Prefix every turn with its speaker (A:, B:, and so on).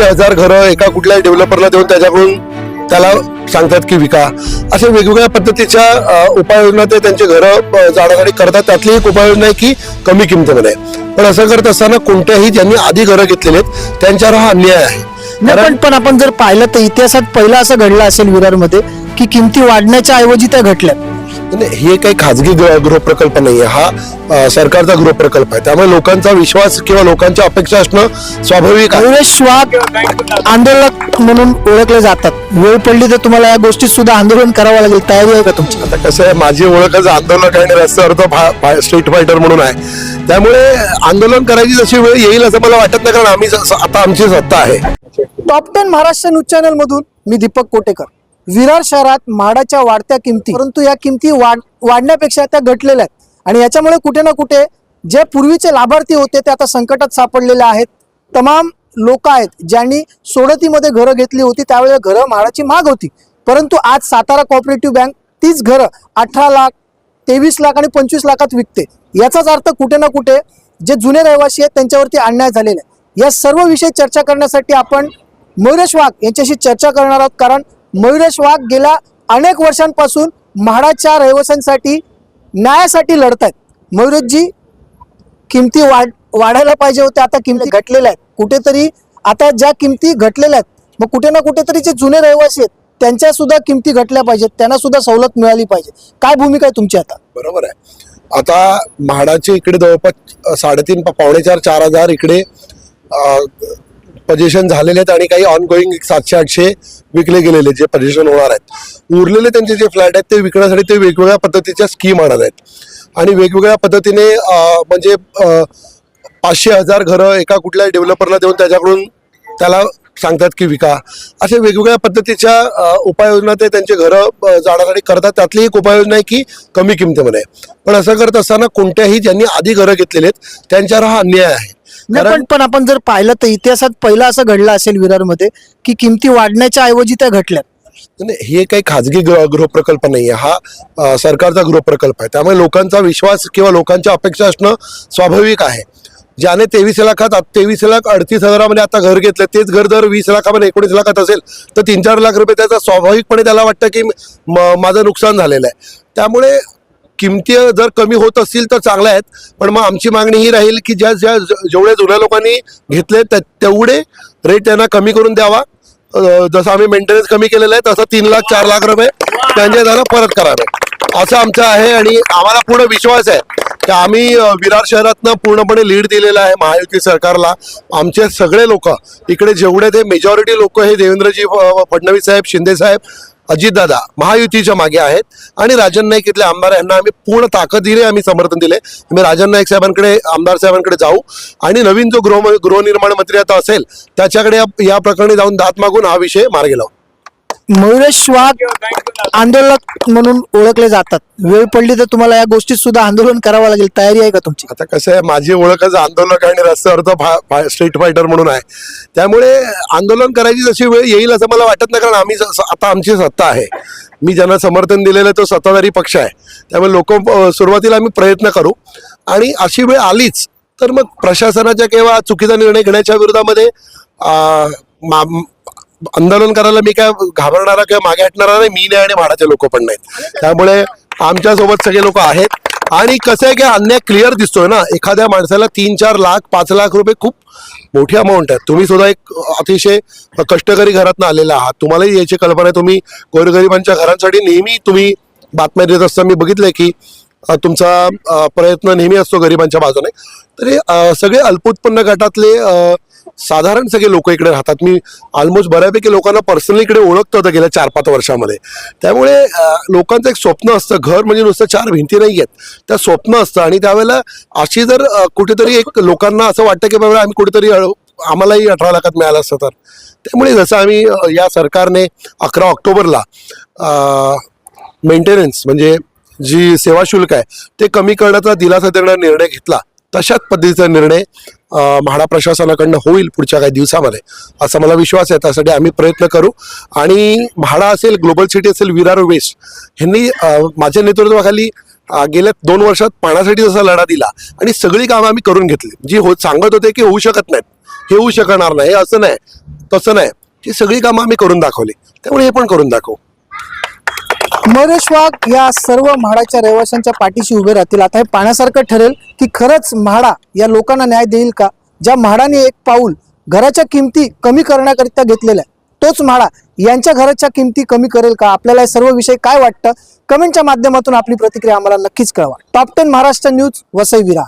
A: पाचशे हजार घरं एका कुठल्याही डेव्हलपरला देऊन त्याच्याकडून त्याला सांगतात की विका. अशा वेगवेगळ्या पद्धतीच्या उपाययोजना ते त्यांचे घरं जाण्यासाठी करतात. त्यातली एक उपाययोजना आहे की कमी किमतीमध्ये. पण असं करत असताना कोणत्याही ज्यांनी आधी घरं घेतलेली आहेत त्यांच्यावर हा अन्याय आहे.
B: पण पण आपण जर पाहिलं तर इतिहासात पहिला असं घडलं असेल विरारमध्ये की किमती वाढण्याच्या ऐवजी त्या घटल्या
A: नाही, हे काही खाजगी गृह गृहप्रकल्प नाहीये. हा अ, सरकारचा गृहप्रकल्प आहे. त्यामुळे लोकांचा विश्वास किंवा लोकांच्या अपेक्षा असणं स्वाभाविक आहे.
B: आंदोलक म्हणून ओळखले जातात. वेळ पडली तर तुम्हाला या गोष्टीत सुद्धा आंदोलन करावं लागेल. तयारी आहे का तुमची?
A: आता कसं आहे माझी ओळखच आंदोलक आणि रस्त्यावर स्ट्रीट फायटर म्हणून आहे. त्यामुळे आंदोलन करायची जशी वेळ येईल असं मला वाटत नाही कारण आम्ही आता आमची सत्ता आहे.
B: Top ten Maharashtra news channel मधून मी दीपक कोटेकर. विरार शहरात माडाच्या वाढत्या किमती परंतु या किमती वाढ वाढण्यापेक्षा त्या घटलेल्या आहेत. आणि याच्यामुळे कुठे ना कुठे जे पूर्वीचे लाभार्थी होते ते आता संकटात सापडलेले आहेत. तमाम लोक आहेत ज्यांनी सोडतीमध्ये घरं घेतली होती त्यावेळेला घरं म्हाडाची महाग होती. परंतु आज सातारा कॉपरेटिव्ह बँक तीच घरं अठरा लाख तेवीस लाख आणि पंचवीस लाखात विकते. याचाच अर्थ कुठे ना कुठे जे जुने रहिवासी आहेत त्यांच्यावरती अन्याय झालेला आहे. या सर्व विषयी चर्चा करण्यासाठी आपण मयुरेश वाघ यांच्याशी चर्चा करणार आहोत कारण मयुरेश वाघ गेल्या अनेक वर्षांपासून म्हाडाच्या रहिवाशांसाठी न्यायासाठी लढत आहेत मयुरेशजी किमती वाढ वाढायला पाहिजे होत्या आता किमती घटलेल्या आहेत. कुठेतरी आता ज्या किमती घटलेल्या आहेत मग कुठे ना कुठेतरी जे जुने रहिवासी आहेत त्यांच्या सुद्धा किमती घटल्या पाहिजेत त्यांना सुद्धा सवलत मिळाली पाहिजे. काय भूमिका आहे तुमची आता?
A: बरोबर आहे. आता म्हाडाचे इकडे जवळपास साडेतीन पावणे चार चार हजार इकडे पजेशन झालेले आहेत आणि काही ऑनगोईंग सातशे आठशे विकले गेलेले जे पजेशन होणार आहेत. उरलेले त्यांचे जे फ्लॅट आहेत ते विकण्यासाठी ते वेगवेगळ्या पद्धतीच्या स्कीम आणत आहेत. आणि वेगवेगळ्या पद्धतीने म्हणजे पाचशे हजार घरं एका कुठल्याही डेव्हलपरला देऊन त्याच्याकडून त्याला सांगतात की विका. अशा वेगवेगळ्या पद्धतीच्या उपाययोजना ते त्यांचे घरं जाण्यासाठी करतात. त्यातली एक उपाययोजना आहे की कमी किमतीमध्ये. पण असं करत असताना कोणत्याही ज्यांनी आधी घरं घेतलेली आहेत त्यांच्यावर हा अन्याय आहे.
B: नाही, पण पण आपण जर पाहिलं तर इतिहासात पहिला असं घडलं असेल विरारमध्ये की किमती वाढण्याच्या ऐवजी त्या घटल्या.
A: नाही, हे काही खाजगी गृह गृहप्रकल्प नाहीये. हा अ, सरकारचा गृहप्रकल्प आहे. त्यामुळे लोकांचा विश्वास किंवा लोकांच्या अपेक्षा असणं स्वाभाविक आहे. ज्याने तेवीस लाखात तेवीस लाख अडतीस हजारामध्ये आता घर घेतलं तेच घर जर वीस लाखामध्ये एकोणीस लाखात असेल तर तीन चार लाख रुपये त्याचा स्वाभाविकपणे त्याला वाटतं की म- माझं नुकसान झालेलं आहे. त्यामुळे किमती जर कमी होत असतील तर चांगल्या आहेत. पण मग आमची मागणी ही राहील की ज्या ज्या जेवढ्या जुन्या लोकांनी घेतले त्या- तेवढे रेट त्यांना कमी करून द्यावा. जसं आम्ही मेंटेनन्स कमी केलेलं आहे तसं तीन लाख चार लाख रुपये त्यांच्या द्वारा परत करावे. असं आमचं आहे आणि आम्हाला पूर्ण विश्वास आहे. की आम्ही विरार शहरातनं पूर्णपणे लीड दिलेला आहे महायुती सरकारला. आमचे सगळे लोक इकडे जेवढे ते मेजॉरिटी लोक हे देवेंद्रजी फडणवीस साहेब शिंदे साहेब अजितदादा महायुतीच्या मागे आहेत आणि राजन नाईक इथले आमदार यांना आम्ही पूर्ण ताकदीने आम्ही समर्थन दिले. आम्ही राजन नाईक साहेबांकडे आमदार साहेबांकडे जाऊ. आणि नवीन जो गृह गृहनिर्माण मंत्री आता असेल त्याच्याकडे या- या प्रकरणी जाऊन दात मागून हा विषय मार्गी लावू.
B: मयुरेश वाघ आंदोलक म्हणून ओळखले जातात. वेळ पडली तर तुम्हाला या गोष्टीत सुद्धा आंदोलन करावं लागेल. तयारी आहे का तुमची?
A: आता कसं आहे माझी ओळखच आंदोलक आणि रस्त्यावरचा स्ट्रीट फायटर म्हणून आहे. त्यामुळे आंदोलन करायची जशी वेळ येईल असं मला वाटत नाही कारण आम्ही आता आमची सत्ता आहे. मी ज्यांना समर्थन दिलेलं तो सत्ताधारी पक्ष आहे. त्यामुळे लोक सुरुवातीला आम्ही प्रयत्न करू. आणि अशी वेळ आलीच तर मग प्रशासनाच्या किंवा चुकीचा निर्णय घेण्याच्या विरोधामध्ये मा- आंदोलन करायला मी काय घाबरणारा किंवा मागे हटणारा नाही मी नाही आणि म्हाडाचे लोक पण नाहीत. त्यामुळे आमच्यासोबत सगळे लोक आहेत. आणि कसं आहे की अन्याय क्लिअर दिसतोय ना एखाद्या माणसाला तीन चार लाख पाच लाख रुपये खूप मोठी अमाऊंट आहे तुम्ही सुद्धा एक अतिशय कष्टकरी घरातनं आलेला आहात. तुम्हालाही याची कल्पना आहे तुम्ही गोरगरिबांच्या घरांसाठी नेहमी तुम्ही बातम्या देत असता. मी बघितलंय की तुमचा प्रयत्न नेहमी असतो गरिबांच्या बाजूने. तरी सगळे अल्पोत्पन्न गटातले साधारण सगळे लोक इकडे राहतात. मी ऑलमोस्ट बऱ्यापैकी लोकांना पर्सनली इकडे ओळखतो होतं गेल्या चार पाच वर्षामध्ये. त्यामुळे लोकांचं एक स्वप्न असतं. घर म्हणजे नुसतं चार भिंती नाही आहेत. त्या स्वप्न असतं. आणि त्यावेळेला अशी जर कुठेतरी एक लोकांना असं वाटतं की बाबा आम्ही कुठेतरी आम्हालाही अठरा लाखात मिळालं असतं तर. त्यामुळे जसं आम्ही या सरकारने अकरा ऑक्टोबरला मेंटेनन्स म्हणजे जी सेवा शुल्क आहे ते कमी करण्याचा दिलासा देणारा निर्णय घेतला. तशाच पद्धतीचा निर्णय म्हाडा प्रशासनाकडनं होईल पुढच्या काही दिवसामध्ये असा मला विश्वास आहे. त्यासाठी आम्ही प्रयत्न करू. आणि म्हाडा असेल ग्लोबल सिटी असेल विरार वेस्ट ह्यांनी माझ्या नेतृत्वाखाली गेल्या दोन वर्षात पाण्यासाठी जसा लढा दिला आणि सगळी कामं आम्ही करून घेतली. जी हो सांगत होते की होऊ शकत नाहीत. हे होऊ शकणार नाही हे असं नाही तसं नाही. ही सगळी कामं आम्ही करून दाखवली. त्यामुळे हे पण करून दाखवू.
B: मरेश वाघ या सर्व म्हाडाच्या रहिवाशांच्या पाठीशी उभे राहतील. आता हे पाण्यासारखं ठरेल की खरंच म्हाडा या लोकांना न्याय देईल का? ज्या म्हाडाने एक पाऊल घराच्या किमती कमी करण्याकरिता घेतलेला आहे तोच म्हाडा यांच्या घराच्या किमती कमी करेल का? आपल्याला हे सर्व विषय काय वाटतं? कमेंटच्या माध्यमातून आपली प्रतिक्रिया आम्हाला नक्कीच कळवा. Top ten Maharashtra news Vasai Virar